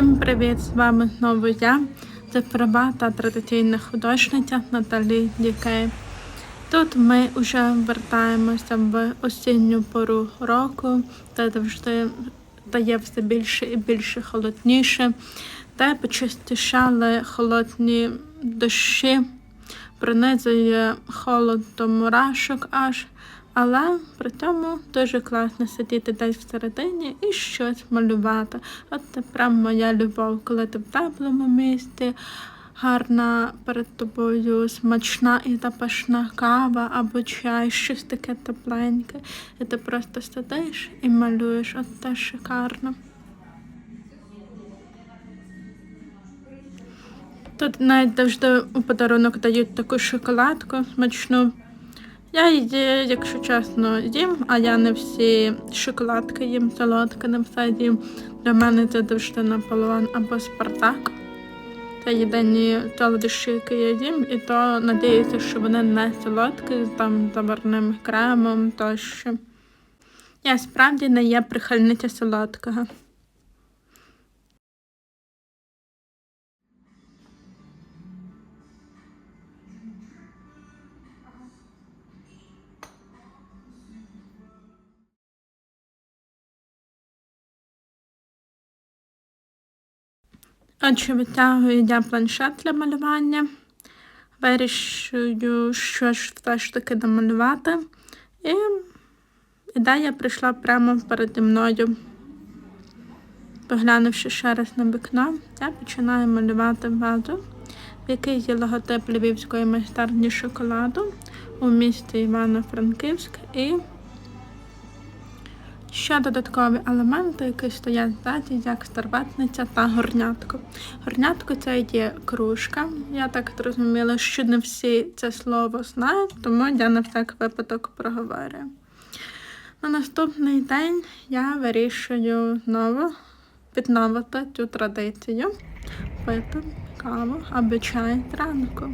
Привіт, з вами знову я, цифрова та традиційна художниця Наталі Дікей. Тут ми вже вертаємося в осінню пору року, де завжди стає все більше і більше холодніше, де почастішали холодні дощі, пронизує холод до мурашок аж. Але при цьому дуже класно сидіти десь всередині і щось малювати. От це прям моя любов, коли ти в теплому місті, гарна перед тобою смачна і запашна кава або чай, щось таке тепленьке. І ти просто сидиш і малюєш. От це шикарно. Тут навіть завжди у подарунок дають таку шоколадку смачну. Я її, якщо чесно, їм, а я не всі шоколадки їм, солодке не все їм. Для мене це завжди Наполеон або Спартак. Це єдині солодощі, які я їм, і то надіюся, що вони не солодкі, там заварним кремом тощо. Я справді не є прихильниця солодкого. Отже, витягую я планшет для малювання. Вирішую, що ж все ж таки намалювати. І ідея прийшла прямо переді мною. Поглянувши ще раз на вікно, я починаю малювати вазу, в якій є логотип Львівської майстерні шоколаду у місті Івано-Франківськ і Ще додаткові елементи, які стоять ззаді, як старветниця та горнятко. Горнятко це є кружка. Я так зрозуміла, що не всі це слово знають, тому я на всяк випадок проговорюю. На наступний день я вирішую знову відновити цю традицію, пити каву або чай зранку.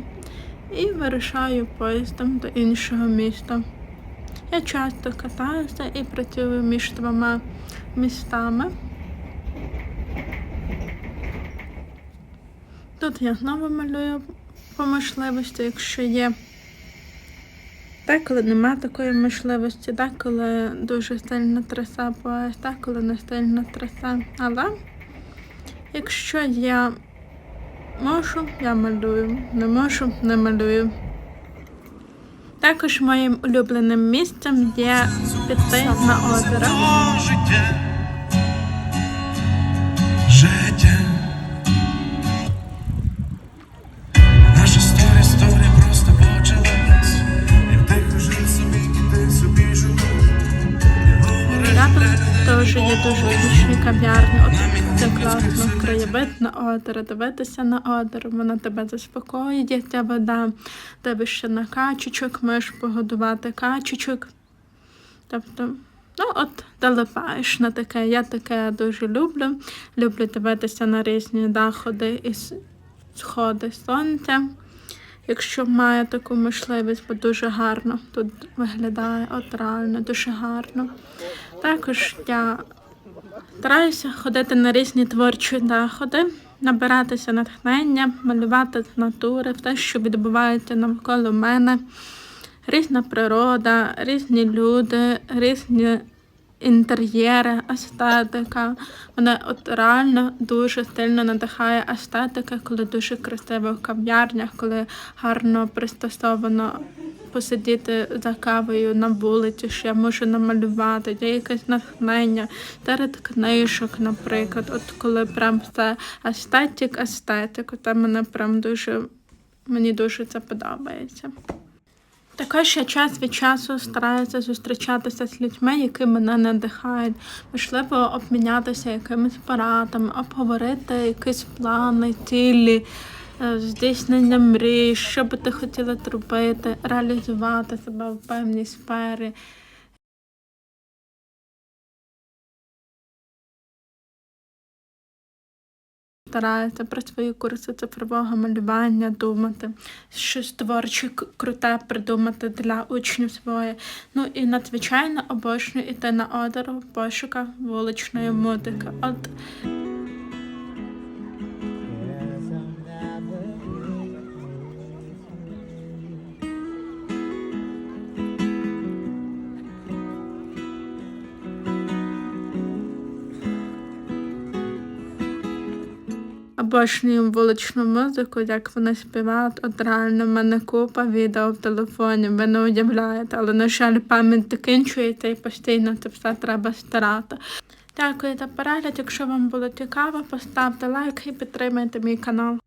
І вирушаю поїздом до іншого міста. Я часто катаюся і працюю між двома містами. Тут я знову малюю по можливості, якщо є. Деколи нема такої можливості, деколи дуже сильна траса пояс, деколи не сильна траса. Але якщо я можу, я малюю. Не можу, не малюю. Також моїм улюбленим місцем є піти на озеро. життя. Наша історія, історія просто почалась. І вдихну жив собі, і собі живу. Рядом теж є дуже гучні кав'ярні. Це класно, краєвид на озеро, дивитися на озеро, вона тебе заспокоює, ця вода, тебе ще на качечок, можеш погодувати качечок. Тобто, ну от залипаєш на таке. Я таке дуже люблю. Люблю дивитися на різні заходи і сходи сонця. Якщо має таку можливість, бо дуже гарно тут виглядає, от реально дуже гарно. Також я стараюся ходити на різні творчі заходи, набиратися натхнення, малювати з натури, все, що відбувається навколо мене. Різна природа, різні люди, різні інтер'єри, естетика. Мене от реально дуже сильно надихає естетика, коли дуже красиво в кав'ярнях, коли гарно пристосовано посидіти за кавою на вулиці, що я можу намалювати, є якесь натхнення серед книжок, наприклад. От коли прям все естетик, естетик, це мене прям дуже, мені дуже це подобається. Також я час від часу стараюся зустрічатися з людьми, які мене надихають. Можливо, обмінятися якимись порадами, обговорити якісь плани, цілі, е, здійснення мрій, що би ти хотіла зробити, реалізувати себе в певній сфері. Стараюся про свої курси цифрового малювання думати, щось творче круте придумати для учнів своє. Ну і надзвичайно обожнюю йти на озеро в пошуках вуличної музики. От обожнюю вуличну музику, як вони співають. От реально в мене купа відео в телефоні, ви не уявляєте, але, на жаль, пам'ять закінчується і постійно це все треба старати. Дякую за перегляд. Якщо вам було цікаво, поставте лайк і підтримайте мій канал.